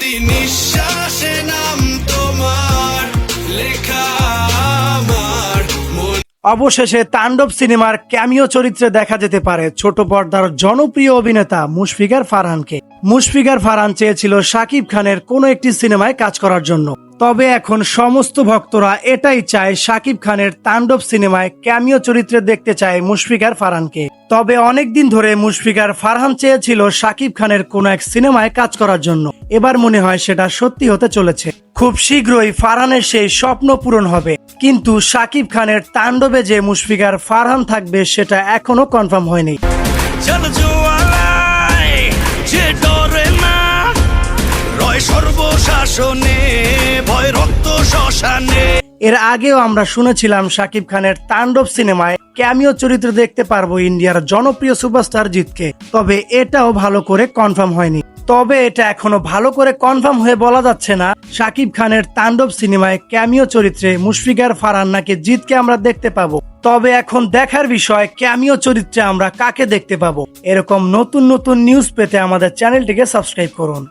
প্রতি নিঃশ্বাসে নাম তোমার অবশেষে তাণ্ডব সিনেমার ক্যামিও চরিত্রে দেখা যেতে পারে ছোট পর্দার জনপ্রিয় অভিনেতা মুশফিকার ফারহানকে। মুশফিকার ফারহান চেয়েছিল শাকিব খানের কোনো একটি সিনেমায় কাজ করার জন্য। তবে এখন সমস্ত ভক্তরা এটাই চায় শাকিব খানের তাণ্ডব সিনেমায় ক্যামিও চরিত্রে দেখতে চায় মুশফিকার ফারহানকে। তবে অনেকদিন ধরে মুশফিকার ফারহান চেয়েছিল শাকিব খানের কোনো এক সিনেমায় কাজ করার জন্য। এবার মনে হয় সেটা সত্যি হতে চলেছে। খুব শীঘ্রই ফারহানের সেই স্বপ্ন পূরণ হবে। কিন্তু শাকিব খানের তাণ্ডবে যে মুশফিকার ফারহান থাকবে সেটা এখনও কনফার্ম হয়নি। সর্বশাসনে, ভয় রক্ত শ্মশানে। এর আগেও আমরা শুনেছিলাম শাকিব খানের তাণ্ডব সিনেমায় ক্যামিও চরিত্র দেখতে পারব ইন্ডিয়ার জনপ্রিয় সুপারস্টার জিতকে। তবে এটাও ভালো করে কনফার্ম হয়নি। তবে এটা এখনও ভালো করে কনফার্ম হয়ে বলা যাচ্ছে না, শাকিব খানের তাণ্ডব সিনেমায় ক্যামিও চরিত্রে মুশফিকার ফারহান নাকি জিতকে আমরা দেখতে পাবো। তবে এখন দেখার বিষয়, ক্যামিও চরিত্রে আমরা কাকে দেখতে পাবো? এরকম নতুন নতুন নিউজ পেতে আমাদের চ্যানেলটিকে সাবস্ক্রাইব করুন।